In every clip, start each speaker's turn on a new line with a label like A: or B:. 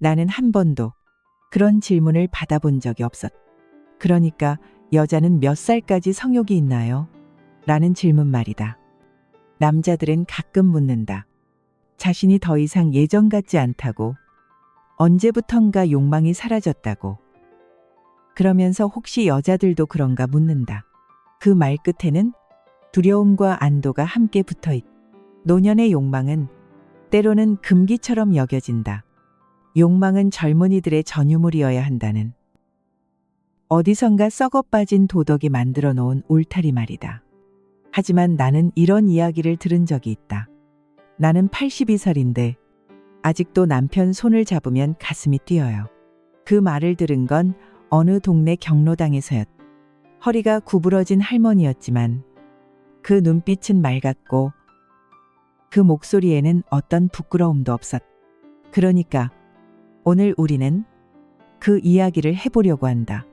A: 나는 한 번도 그런 질문을 받아본 적이 없었. 그러니까 여자는 몇 살까지 성욕이 있나요? 라는 질문 말이다. 남자들은 가끔 묻는다. 자신이 더 이상 예전 같지 않다고. 언제부턴가 욕망이 사라졌다고. 그러면서 혹시 여자들도 그런가 묻는다. 그 말 끝에는 두려움과 안도가 함께 붙어 있. 노년의 욕망은 때로는 금기처럼 여겨진다. 욕망은 젊은이들의 전유물이어야 한다는. 어디선가 썩어 빠진 도덕이 만들어 놓은 울타리 말이다. 하지만 나는 이런 이야기를 들은 적이 있다. 나는 82살인데 아직도 남편 손을 잡으면 가슴이 뛰어요. 그 말을 들은 건 어느 동네 경로당에서였. 허리가 구부러진 할머니였지만 그 눈빛은 맑았고 그 목소리에는 어떤 부끄러움도 없었. 그러니까 오늘 우리는 그 이야기를 해보려고 한다.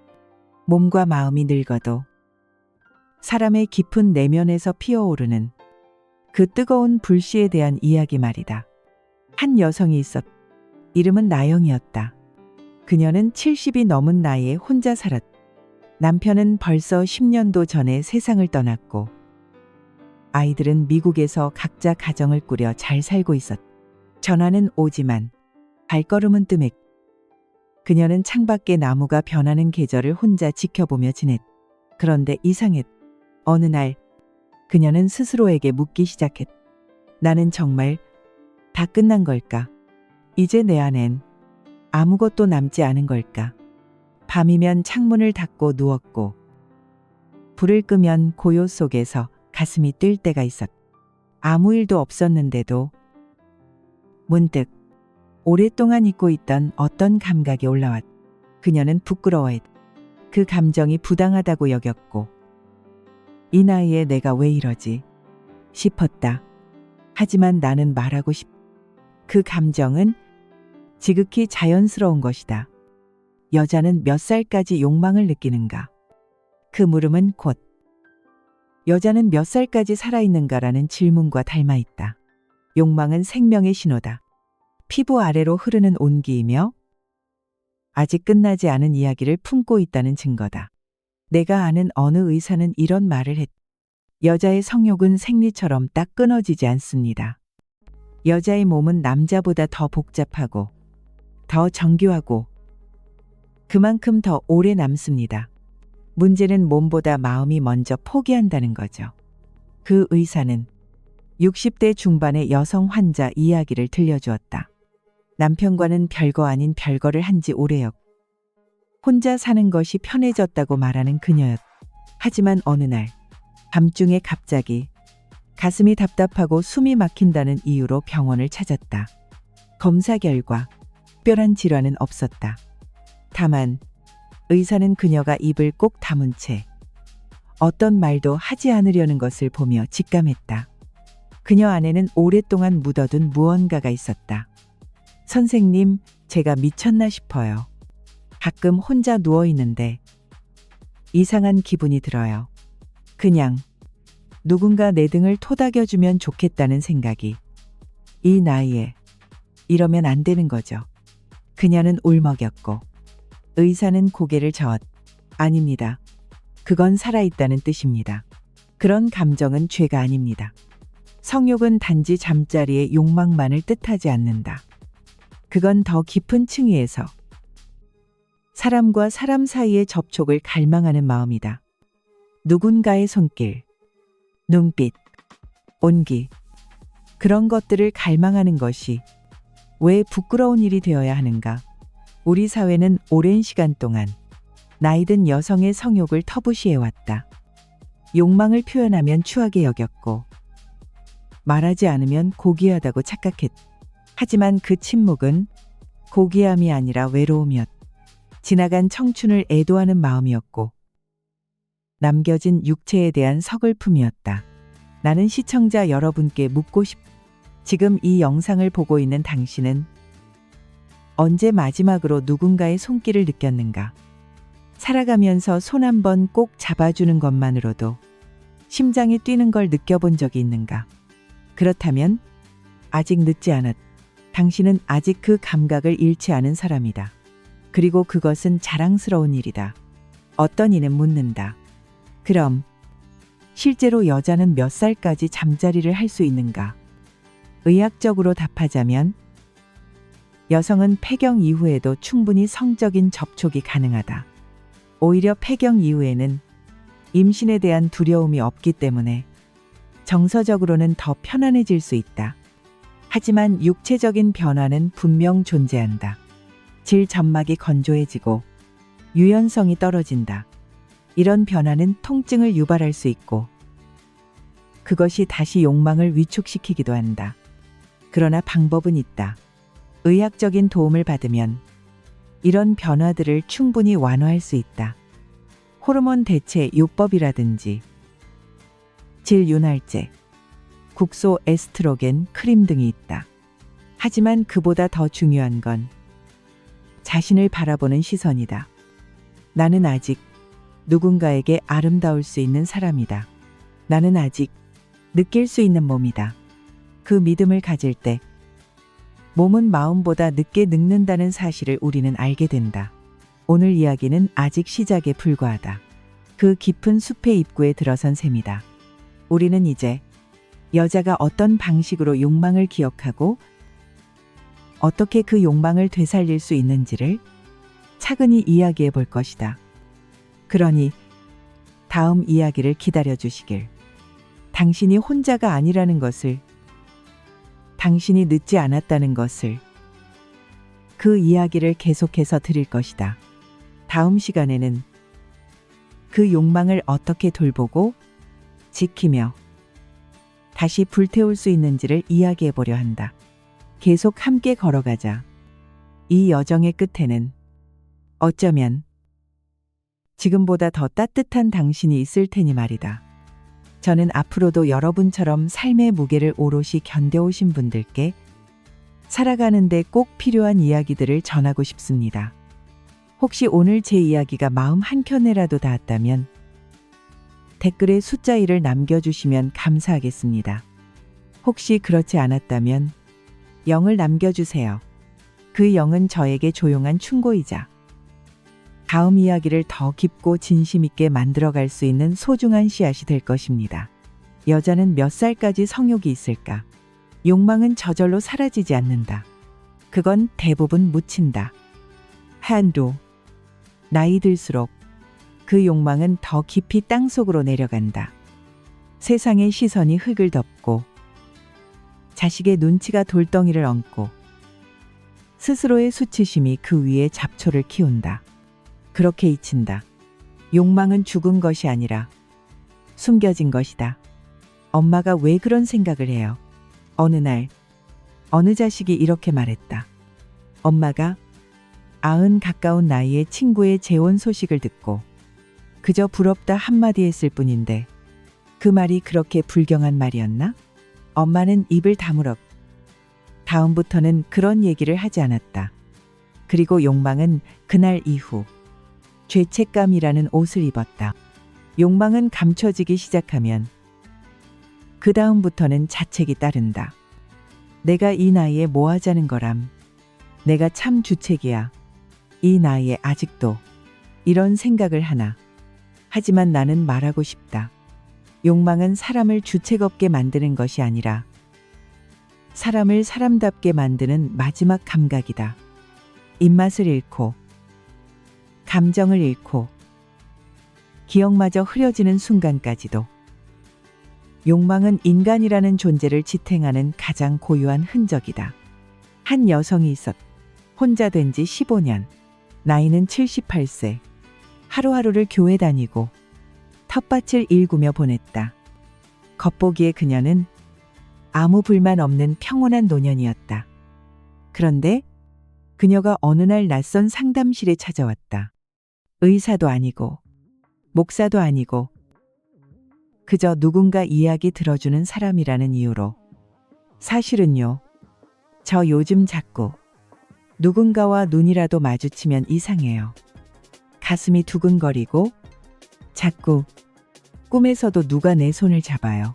A: 몸과 마음이 늙어도 사람의 깊은 내면에서 피어오르는 그 뜨거운 불씨에 대한 이야기 말이다. 한 여성이 있었. 이름은 나영이었다. 그녀는 70이 넘은 나이에 혼자 살았. 남편은 벌써 10년도 전에 세상을 떠났고 아이들은 미국에서 각자 가정을 꾸려 잘 살고 있었. 전화는 오지만 발걸음은 뜸했. 그녀는 창밖에 나무가 변하는 계절을 혼자 지켜보며 지냈. 그런데 이상했. 어느 날 그녀는 스스로에게 묻기 시작했. 나는 정말 다 끝난 걸까? 이제 내 안엔 아무것도 남지 않은 걸까? 밤이면 창문을 닫고 누웠고 불을 끄면 고요 속에서 가슴이 뛸 때가 있었. 아무 일도 없었는데도 문득 오랫동안 잊고 있던 어떤 감각이 올라왔. 그녀는 부끄러워했. 그 감정이 부당하다고 여겼고 이 나이에 내가 왜 이러지 싶었다. 하지만 나는 말하고 싶. 그 감정은 지극히 자연스러운 것이다. 여자는 몇 살까지 욕망을 느끼는가? 그 물음은 곧 여자는 몇 살까지 살아있는가라는 질문과 닮아 있다. 욕망은 생명의 신호다. 피부 아래로 흐르는 온기이며 아직 끝나지 않은 이야기를 품고 있다는 증거다. 내가 아는 어느 의사는 이런 말을 했. 여자의 성욕은 생리처럼 딱 끊어지지 않습니다. 여자의 몸은 남자보다 더 복잡하고 더 정교하고 그만큼 더 오래 남습니다. 문제는 몸보다 마음이 먼저 포기한다는 거죠. 그 의사는 60대 중반의 여성 환자 이야기를 들려주었다. 남편과는 별거 아닌 별거를 한 지 오래였. 혼자 사는 것이 편해졌다고 말하는 그녀였. 하지만 어느 날 밤중에 갑자기 가슴이 답답하고 숨이 막힌다는 이유로 병원을 찾았다. 검사 결과 특별한 질환은 없었다. 다만 의사는 그녀가 입을 꼭 다문 채 어떤 말도 하지 않으려는 것을 보며 직감했다. 그녀 안에는 오랫동안 묻어둔 무언가가 있었다. 선생님, 제가 미쳤나 싶어요. 가끔 혼자 누워 있는데 이상한 기분이 들어요. 그냥 누군가 내 등을 토닥여주면 좋겠다는 생각이 이 나이에 이러면 안 되는 거죠. 그녀는 울먹였고 의사는 고개를 저었. 아닙니다. 그건 살아있다는 뜻입니다. 그런 감정은 죄가 아닙니다. 성욕은 단지 잠자리의 욕망만을 뜻하지 않는다. 그건 더 깊은 층위에서 사람과 사람 사이의 접촉을 갈망하는 마음이다. 누군가의 손길, 눈빛, 온기, 그런 것들을 갈망하는 것이 왜 부끄러운 일이 되어야 하는가? 우리 사회는 오랜 시간 동안 나이든 여성의 성욕을 터부시해왔다. 욕망을 표현하면 추하게 여겼고, 말하지 않으면 고귀하다고 착각했. 하지만 그 침묵은 고귀함이 아니라 외로움이었. 지나간 청춘을 애도하는 마음이었고, 남겨진 육체에 대한 서글픔이었다. 나는 시청자 여러분께 묻고 싶. 지금 이 영상을 보고 있는 당신은 언제 마지막으로 누군가의 손길을 느꼈는가? 살아가면서 손 한 번 꼭 잡아주는 것만으로도 심장이 뛰는 걸 느껴본 적이 있는가? 그렇다면 아직 늦지 않았. 당신은 아직 그 감각을 잃지 않은 사람이다. 그리고 그것은 자랑스러운 일이다. 어떤 이는 묻는다. 그럼 실제로 여자는 몇 살까지 잠자리를 할 수 있는가? 의학적으로 답하자면 여성은 폐경 이후에도 충분히 성적인 접촉이 가능하다. 오히려 폐경 이후에는 임신에 대한 두려움이 없기 때문에 정서적으로는 더 편안해질 수 있다. 하지만 육체적인 변화는 분명 존재한다. 질 점막이 건조해지고 유연성이 떨어진다. 이런 변화는 통증을 유발할 수 있고 그것이 다시 욕망을 위축시키기도 한다. 그러나 방법은 있다. 의학적인 도움을 받으면 이런 변화들을 충분히 완화할 수 있다. 호르몬 대체 요법이라든지 질윤활제, 국소 에스트로겐 크림 등이 있다. 하지만 그보다 더 중요한 건 자신을 바라보는 시선이다. 나는 아직 누군가에게 아름다울 수 있는 사람이다. 나는 아직 느낄 수 있는 몸이다. 그 믿음을 가질 때 몸은 마음보다 늦게 늙는다는 사실을 우리는 알게 된다. 오늘 이야기는 아직 시작에 불과하다. 그 깊은 숲의 입구에 들어선 셈이다. 우리는 이제 여자가 어떤 방식으로 욕망을 기억하고 어떻게 그 욕망을 되살릴 수 있는지를 차근히 이야기해 볼 것이다. 그러니 다음 이야기를 기다려 주시길. 당신이 혼자가 아니라는 것을, 당신이 늦지 않았다는 것을, 그 이야기를 계속해서 드릴 것이다. 다음 시간에는 그 욕망을 어떻게 돌보고 지키며 다시 불태울 수 있는지를 이야기해 보려 한다. 계속 함께 걸어가자. 이 여정의 끝에는 어쩌면 지금보다 더 따뜻한 당신이 있을 테니 말이다. 저는 앞으로도 여러분처럼 삶의 무게를 오롯이 견뎌오신 분들께 살아가는데 꼭 필요한 이야기들을 전하고 싶습니다. 혹시 오늘 제 이야기가 마음 한켠에라도 닿았다면 댓글에 숫자 1을 남겨주시면 감사하겠습니다. 혹시 그렇지 않았다면 0을 남겨주세요. 그 0은 저에게 조용한 충고이자 다음 이야기를 더 깊고 진심 있게 만들어갈 수 있는 소중한 씨앗이 될 것입니다. 여자는 몇 살까지 성욕이 있을까? 욕망은 저절로 사라지지 않는다. 그건 대부분 묻힌다. 한도. 나이 들수록 그 욕망은 더 깊이 땅 속으로 내려간다. 세상의 시선이 흙을 덮고 자식의 눈치가 돌덩이를 얹고 스스로의 수치심이 그 위에 잡초를 키운다. 그렇게 잊힌다. 욕망은 죽은 것이 아니라 숨겨진 것이다. 엄마가 왜 그런 생각을 해요? 어느 날, 어느 자식이 이렇게 말했다. 엄마가 아흔 가까운 나이에 친구의 재혼 소식을 듣고 그저 부럽다 한마디 했을 뿐인데 그 말이 그렇게 불경한 말이었나? 엄마는 입을 다물었. 다음부터는 그런 얘기를 하지 않았다. 그리고 욕망은 그날 이후 죄책감이라는 옷을 입었다. 욕망은 감춰지기 시작하면 그 다음부터는 자책이 따른다. 내가 이 나이에 뭐 하자는 거람. 내가 참 주책이야. 이 나이에 아직도 이런 생각을 하나. 하지만 나는 말하고 싶다. 욕망은 사람을 주책 없게 만드는 것이 아니라 사람을 사람답게 만드는 마지막 감각이다. 입맛을 잃고 감정을 잃고 기억마저 흐려지는 순간까지도 욕망은 인간이라는 존재를 지탱하는 가장 고유한 흔적이다. 한 여성이 있었. 혼자 된 지 15년. 나이는 78세. 하루하루를 교회 다니고 텃밭을 일구며 보냈다. 겉보기에 그녀는 아무 불만 없는 평온한 노년이었다. 그런데 그녀가 어느 날 낯선 상담실에 찾아왔다. 의사도 아니고, 목사도 아니고, 그저 누군가 이야기 들어주는 사람이라는 이유로. 사실은요, 저 요즘 자꾸 누군가와 눈이라도 마주치면 이상해요. 가슴이 두근거리고, 자꾸 꿈에서도 누가 내 손을 잡아요.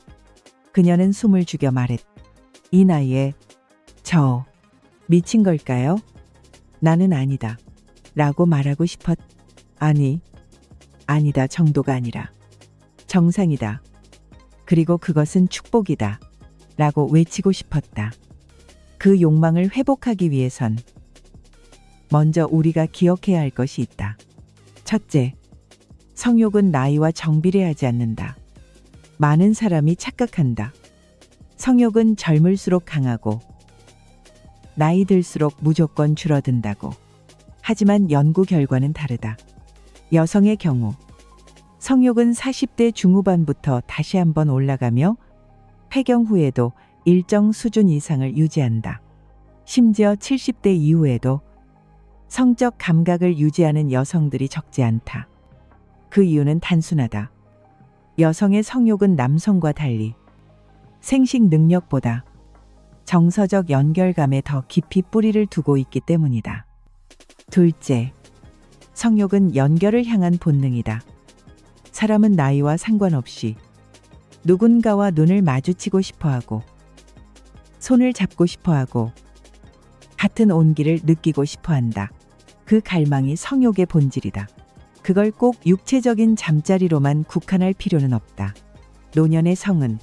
A: 그녀는 숨을 죽여 말했. 이 나이에 저 미친 걸까요? 나는 아니다. 라고 말하고 싶었. 아니, 아니다 정도가 아니라 정상이다. 그리고 그것은 축복이다. 라고 외치고 싶었다. 그 욕망을 회복하기 위해선 먼저 우리가 기억해야 할 것이 있다. 첫째, 성욕은 나이와 정비례하지 않는다. 많은 사람이 착각한다. 성욕은 젊을수록 강하고 나이 들수록 무조건 줄어든다고. 하지만 연구 결과는 다르다. 여성의 경우 성욕은 40대 중후반부터 다시 한번 올라가며 폐경 후에도 일정 수준 이상을 유지한다. 심지어 70대 이후에도 성적 감각을 유지하는 여성들이 적지 않다. 그 이유는 단순하다. 여성의 성욕은 남성과 달리 생식 능력보다 정서적 연결감에 더 깊이 뿌리를 두고 있기 때문이다. 둘째, 성욕은 연결을 향한 본능이다. 사람은 나이와 상관없이 누군가와 눈을 마주치고 싶어 하고, 손을 잡고 싶어 하고, 같은 온기를 느끼고 싶어 한다. 그 갈망이 성욕의 본질이다. 그걸 꼭 육체적인 잠자리로만 국한할 필요는 없다. 노년의 성은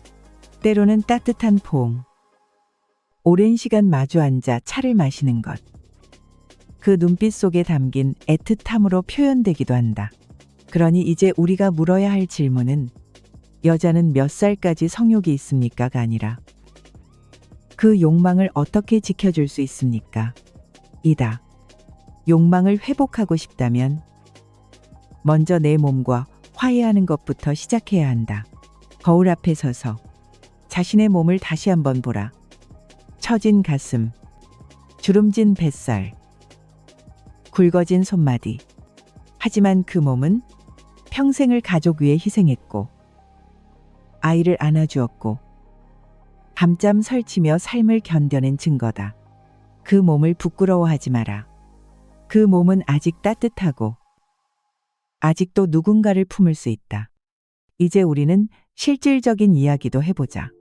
A: 때로는 따뜻한 포옹, 오랜 시간 마주 앉아 차를 마시는 것. 그 눈빛 속에 담긴 애틋함으로 표현되기도 한다. 그러니 이제 우리가 물어야 할 질문은 여자는 몇 살까지 성욕이 있습니까가 아니라 그 욕망을 어떻게 지켜줄 수 있습니까? 이다. 욕망을 회복하고 싶다면 먼저 내 몸과 화해하는 것부터 시작해야 한다. 거울 앞에 서서 자신의 몸을 다시 한번 보라. 처진 가슴, 주름진 뱃살, 굵어진 손마디. 하지만 그 몸은 평생을 가족 위해 희생했고, 아이를 안아주었고, 밤잠 설치며 삶을 견뎌낸 증거다. 그 몸을 부끄러워하지 마라. 그 몸은 아직 따뜻하고, 아직도 누군가를 품을 수 있다. 이제 우리는 실질적인 이야기도 해보자.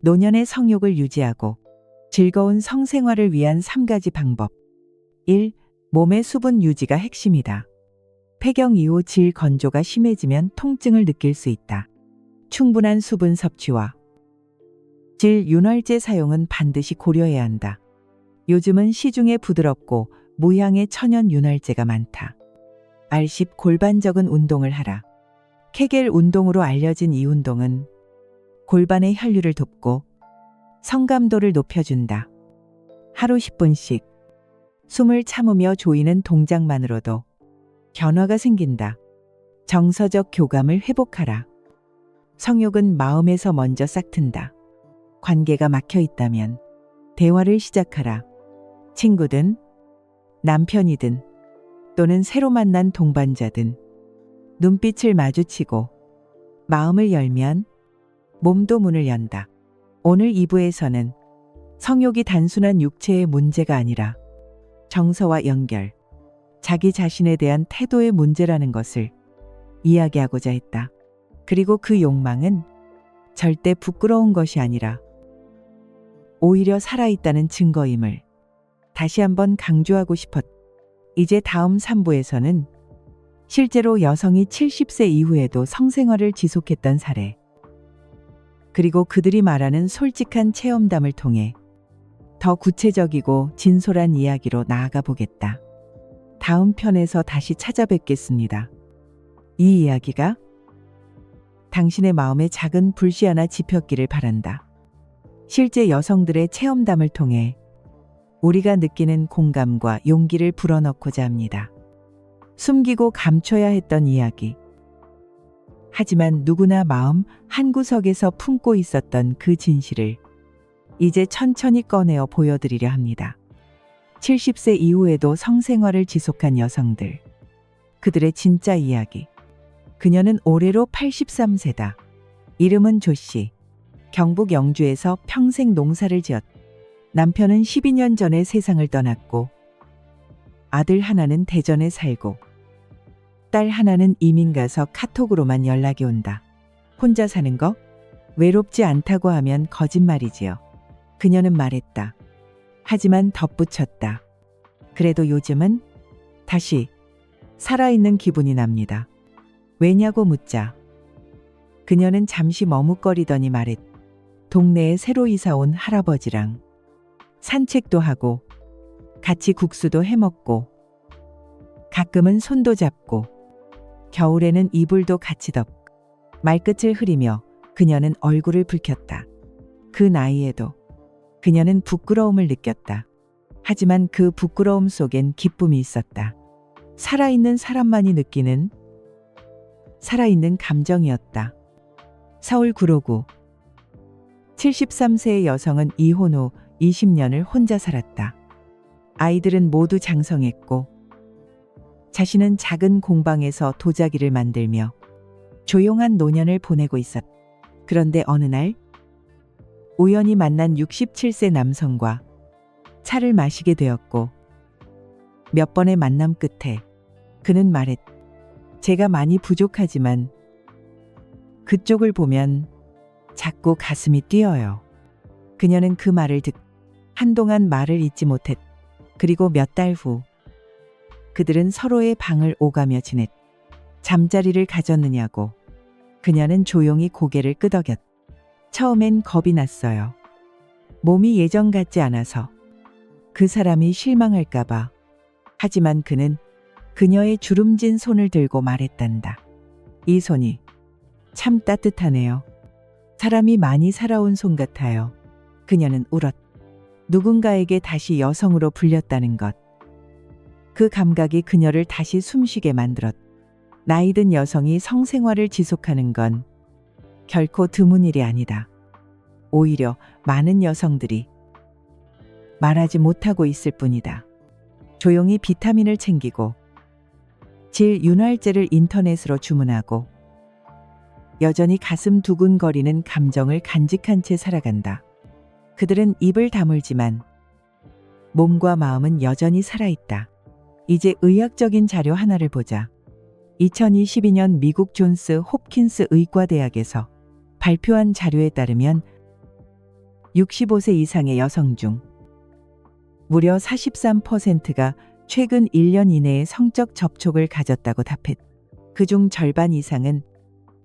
A: 노년의 성욕을 유지하고 즐거운 성생활을 위한 3가지 방법. 1. 몸의 수분 유지가 핵심이다. 폐경 이후 질 건조가 심해지면 통증을 느낄 수 있다. 충분한 수분 섭취와 질 윤활제 사용은 반드시 고려해야 한다. 요즘은 시중에 부드럽고 무향의 천연 윤활제가 많다. R10 골반적은 운동을 하라. 케겔 운동으로 알려진 이 운동은 골반의 혈류를 돕고 성감도를 높여준다. 하루 10분씩 숨을 참으며 조이는 동작만으로도 변화가 생긴다. 정서적 교감을 회복하라. 성욕은 마음에서 먼저 싹튼다. 관계가 막혀 있다면 대화를 시작하라. 친구든 남편이든 또는 새로 만난 동반자든 눈빛을 마주치고 마음을 열면 몸도 문을 연다. 오늘 2부에서는 성욕이 단순한 육체의 문제가 아니라 정서와 연결, 자기 자신에 대한 태도의 문제라는 것을 이야기하고자 했다. 그리고 그 욕망은 절대 부끄러운 것이 아니라 오히려 살아있다는 증거임을 다시 한번 강조하고 싶었다. 이제 다음 3부에서는 실제로 여성이 70세 이후에도 성생활을 지속했던 사례, 그리고 그들이 말하는 솔직한 체험담을 통해 더 구체적이고 진솔한 이야기로 나아가 보겠다. 다음 편에서 다시 찾아뵙겠습니다. 이 이야기가 당신의 마음에 작은 불씨 하나 지폈기를 바란다. 실제 여성들의 체험담을 통해 우리가 느끼는 공감과 용기를 불어넣고자 합니다. 숨기고 감춰야 했던 이야기. 하지만 누구나 마음 한 구석에서 품고 있었던 그 진실을 이제 천천히 꺼내어 보여드리려 합니다. 70세 이후에도 성생활을 지속한 여성들. 그들의 진짜 이야기. 그녀는 올해로 83세다. 이름은 조씨. 경북 영주에서 평생 농사를 지었다. 남편은 12년 전에 세상을 떠났고 아들 하나는 대전에 살고 딸 하나는 이민 가서 카톡으로만 연락이 온다. 혼자 사는 거? 외롭지 않다고 하면 거짓말이지요. 그녀는 말했다. 하지만 덧붙였다. 그래도 요즘은 다시 살아있는 기분이 납니다. 왜냐고 묻자. 그녀는 잠시 머뭇거리더니 말했. 동네에 새로 이사 온 할아버지랑 산책도 하고 같이 국수도 해 먹고 가끔은 손도 잡고 겨울에는 이불도 같이 덮고 말끝을 흐리며 그녀는 얼굴을 붉혔다. 그 나이에도 그녀는 부끄러움을 느꼈다. 하지만 그 부끄러움 속엔 기쁨이 있었다. 살아있는 사람만이 느끼는 살아있는 감정이었다. 서울 구로구 73세의 여성은 이혼 후 20년을 혼자 살았다. 아이들은 모두 장성했고 자신은 작은 공방에서 도자기를 만들며 조용한 노년을 보내고 있었다. 그런데 어느 날 우연히 만난 67세 남성과 차를 마시게 되었고 몇 번의 만남 끝에 그는 말했. 제가 많이 부족하지만 그쪽을 보면 자꾸 가슴이 뛰어요. 그녀는 그 말을 듣 한동안 말을 잇지 못했. 그리고 몇 달 후 그들은 서로의 방을 오가며 지냈. 잠자리를 가졌느냐고. 그녀는 조용히 고개를 끄덕였. 처음엔 겁이 났어요. 몸이 예전 같지 않아서 그 사람이 실망할까봐. 하지만 그는 그녀의 주름진 손을 들고 말했단다. 이 손이 참 따뜻하네요. 사람이 많이 살아온 손 같아요. 그녀는 울었. 누군가에게 다시 여성으로 불렸다는 것. 그 감각이 그녀를 다시 숨쉬게 만들었. 나이든 여성이 성생활을 지속하는 건 결코 드문 일이 아니다. 오히려 많은 여성들이 말하지 못하고 있을 뿐이다. 조용히 비타민을 챙기고 질 윤활제를 인터넷으로 주문하고 여전히 가슴 두근거리는 감정을 간직한 채 살아간다. 그들은 입을 다물지만 몸과 마음은 여전히 살아있다. 이제 의학적인 자료 하나를 보자. 2022년 미국 존스 홉킨스 의과대학에서 발표한 자료에 따르면 65세 이상의 여성 중 무려 43%가 최근 1년 이내에 성적 접촉을 가졌다고 답했. 그중 절반 이상은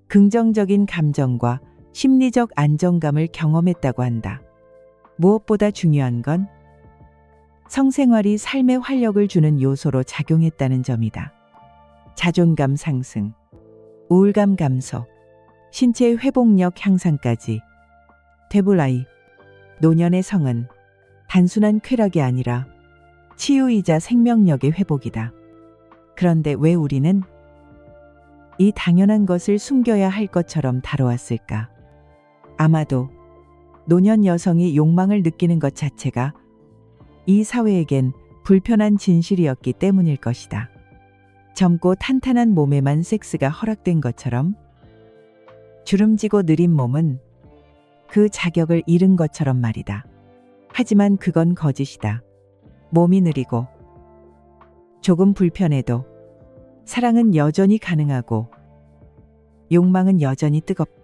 A: 긍정적인 감정과 심리적 안정감을 경험했다고 한다. 무엇보다 중요한 건 성생활이 삶에 활력을 주는 요소로 작용했다는 점이다. 자존감 상승, 우울감 감소, 신체 회복력 향상까지 데블라이 노년의 성은 단순한 쾌락이 아니라 치유이자 생명력의 회복이다. 그런데 왜 우리는 이 당연한 것을 숨겨야 할 것처럼 다뤄왔을까? 아마도 노년 여성이 욕망을 느끼는 것 자체가 이 사회에겐 불편한 진실이었기 때문일 것이다. 젊고 탄탄한 몸에만 섹스가 허락된 것처럼 주름지고 느린 몸은 그 자격을 잃은 것처럼 말이다. 하지만 그건 거짓이다. 몸이 느리고 조금 불편해도 사랑은 여전히 가능하고 욕망은 여전히 뜨겁.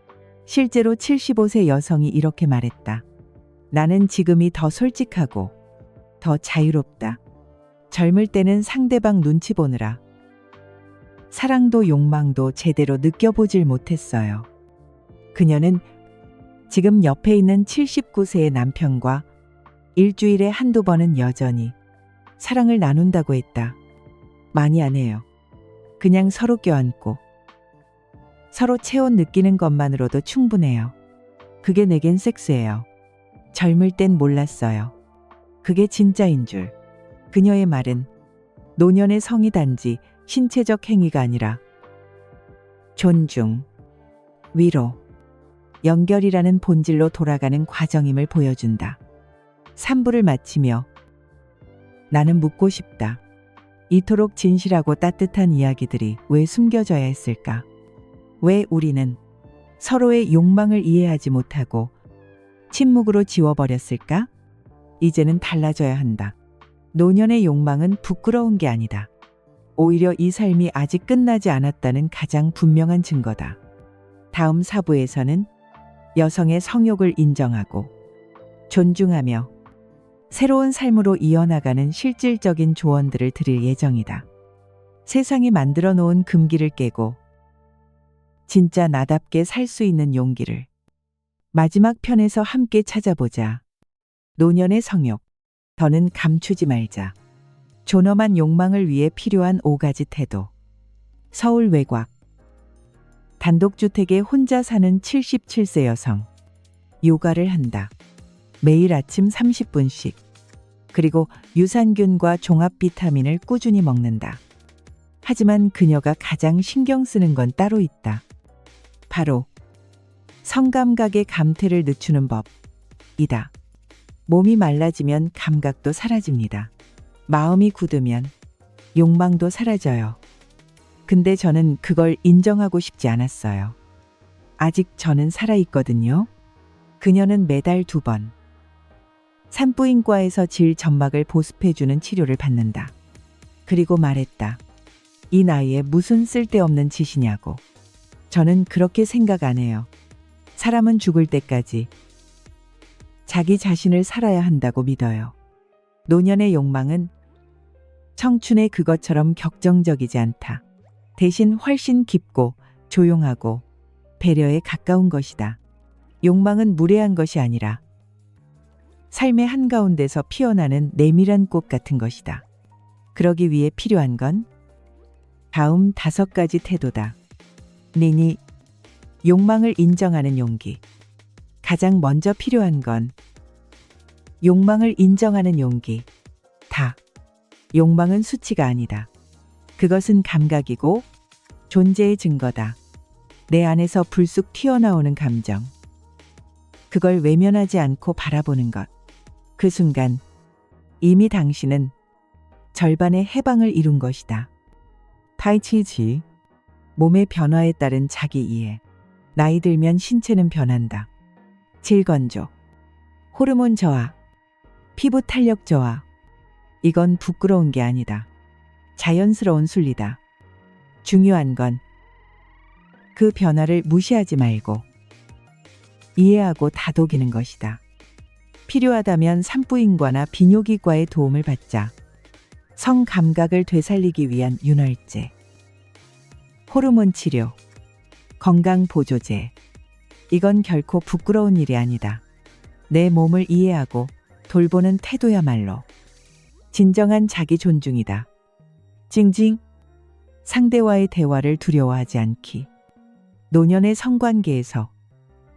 A: 실제로 75세 여성이 이렇게 말했다. 나는 지금이 더 솔직하고 더 자유롭다. 젊을 때는 상대방 눈치 보느라 사랑도 욕망도 제대로 느껴보질 못했어요. 그녀는 지금 옆에 있는 79세의 남편과 일주일에 한두 번은 여전히 사랑을 나눈다고 했다. 많이 안 해요. 그냥 서로 껴안고 서로 체온 느끼는 것만으로도 충분해요. 그게 내겐 섹스예요. 젊을 땐 몰랐어요. 그게 진짜인 줄. 그녀의 말은 노년의 성이 단지 신체적 행위가 아니라 존중, 위로, 연결이라는 본질로 돌아가는 과정임을 보여준다. 3부를 마치며 나는 묻고 싶다. 이토록 진실하고 따뜻한 이야기들이 왜 숨겨져야 했을까? 왜 우리는 서로의 욕망을 이해하지 못하고 침묵으로 지워버렸을까? 이제는 달라져야 한다. 노년의 욕망은 부끄러운 게 아니다. 오히려 이 삶이 아직 끝나지 않았다는 가장 분명한 증거다. 다음 사부에서는 여성의 성욕을 인정하고 존중하며 새로운 삶으로 이어나가는 실질적인 조언들을 드릴 예정이다. 세상이 만들어 놓은 금기를 깨고 진짜 나답게 살 수 있는 용기를 마지막 편에서 함께 찾아보자. 노년의 성욕. 더는 감추지 말자. 존엄한 욕망을 위해 필요한 5가지 태도. 서울 외곽. 단독주택에 혼자 사는 77세 여성. 요가를 한다. 매일 아침 30분씩. 그리고 유산균과 종합 비타민을 꾸준히 먹는다. 하지만 그녀가 가장 신경 쓰는 건 따로 있다. 바로 성감각의 감퇴를 늦추는 법이다. 몸이 말라지면 감각도 사라집니다. 마음이 굳으면 욕망도 사라져요. 근데 저는 그걸 인정하고 싶지 않았어요. 아직 저는 살아있거든요. 그녀는 매달 두 번 산부인과에서 질 점막을 보습해주는 치료를 받는다. 그리고 말했다. 이 나이에 무슨 쓸데없는 짓이냐고. 저는 그렇게 생각 안 해요. 사람은 죽을 때까지 자기 자신을 살아야 한다고 믿어요. 노년의 욕망은 청춘의 그것처럼 격정적이지 않다. 대신 훨씬 깊고 조용하고 배려에 가까운 것이다. 욕망은 무례한 것이 아니라 삶의 한가운데서 피어나는 내밀한 꽃 같은 것이다. 그러기 위해 필요한 건 다음 다섯 가지 태도다. 니니, 욕망을 인정하는 용기. 가장 먼저 필요한 건 욕망을 인정하는 용기. 다. 욕망은 수치가 아니다. 그것은 감각이고 존재의 증거다. 내 안에서 불쑥 튀어나오는 감정. 그걸 외면하지 않고 바라보는 것. 그 순간 이미 당신은 절반의 해방을 이룬 것이다. 타이치지. 몸의 변화에 따른 자기 이해. 나이 들면 신체는 변한다. 질건조, 호르몬 저하, 피부 탄력 저하. 이건 부끄러운 게 아니다. 자연스러운 순리다. 중요한 건 그 변화를 무시하지 말고 이해하고 다독이는 것이다. 필요하다면 산부인과나 비뇨기과의 도움을 받자. 성 감각을 되살리기 위한 윤활제. 호르몬 치료. 건강 보조제. 이건 결코 부끄러운 일이 아니다. 내 몸을 이해하고 돌보는 태도야말로 진정한 자기 존중이다. 징징. 상대와의 대화를 두려워하지 않기. 노년의 성관계에서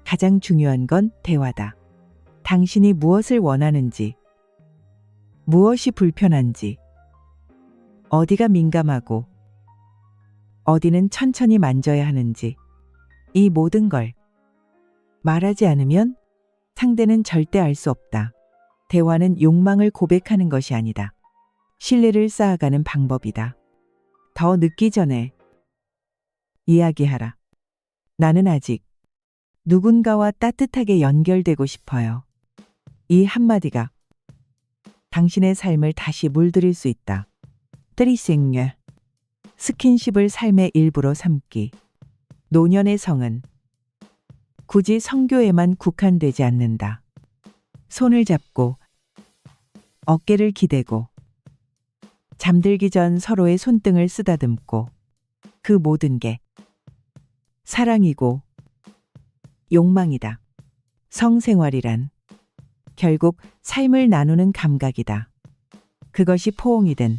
A: 가장 중요한 건 대화다. 당신이 무엇을 원하는지, 무엇이 불편한지, 어디가 민감하고, 어디는 천천히 만져야 하는지, 이 모든 걸 말하지 않으면 상대는 절대 알 수 없다. 대화는 욕망을 고백하는 것이 아니다. 신뢰를 쌓아가는 방법이다. 더 늦기 전에 이야기하라. 나는 아직 누군가와 따뜻하게 연결되고 싶어요. 이 한마디가 당신의 삶을 다시 물들일 수 있다. 트리생녀 스킨십을 삶의 일부로 삼기. 노년의 성은 굳이 성교에만 국한되지 않는다. 손을 잡고 어깨를 기대고 잠들기 전 서로의 손등을 쓰다듬고 그 모든 게 사랑이고 욕망이다. 성생활이란 결국 삶을 나누는 감각이다. 그것이 포옹이든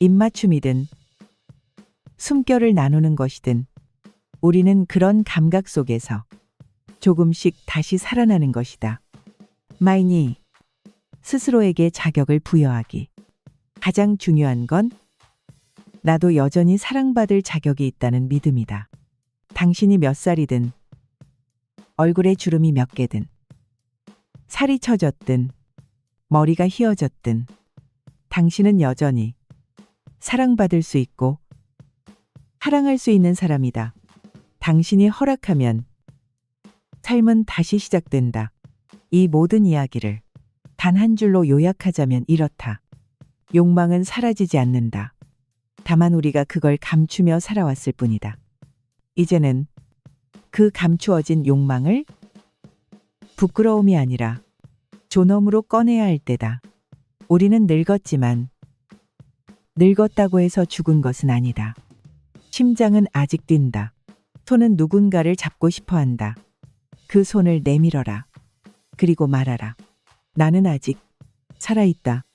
A: 입맞춤이든 숨결을 나누는 것이든 우리는 그런 감각 속에서 조금씩 다시 살아나는 것이다. 마이니 스스로에게 자격을 부여하기. 가장 중요한 건 나도 여전히 사랑받을 자격이 있다는 믿음이다. 당신이 몇 살이든 얼굴에 주름이 몇 개든 살이 처졌든 머리가 휘어졌든 당신은 여전히 사랑받을 수 있고 사랑할 수 있는 사람이다. 당신이 허락하면 삶은 다시 시작된다. 이 모든 이야기를 단 한 줄로 요약하자면 이렇다. 욕망은 사라지지 않는다. 다만 우리가 그걸 감추며 살아왔을 뿐이다. 이제는 그 감추어진 욕망을 부끄러움이 아니라 존엄으로 꺼내야 할 때다. 우리는 늙었지만 늙었다고 해서 죽은 것은 아니다. 심장은 아직 뛴다. 손은 누군가를 잡고 싶어 한다. 그 손을 내밀어라. 그리고 말하라. 나는 아직 살아있다.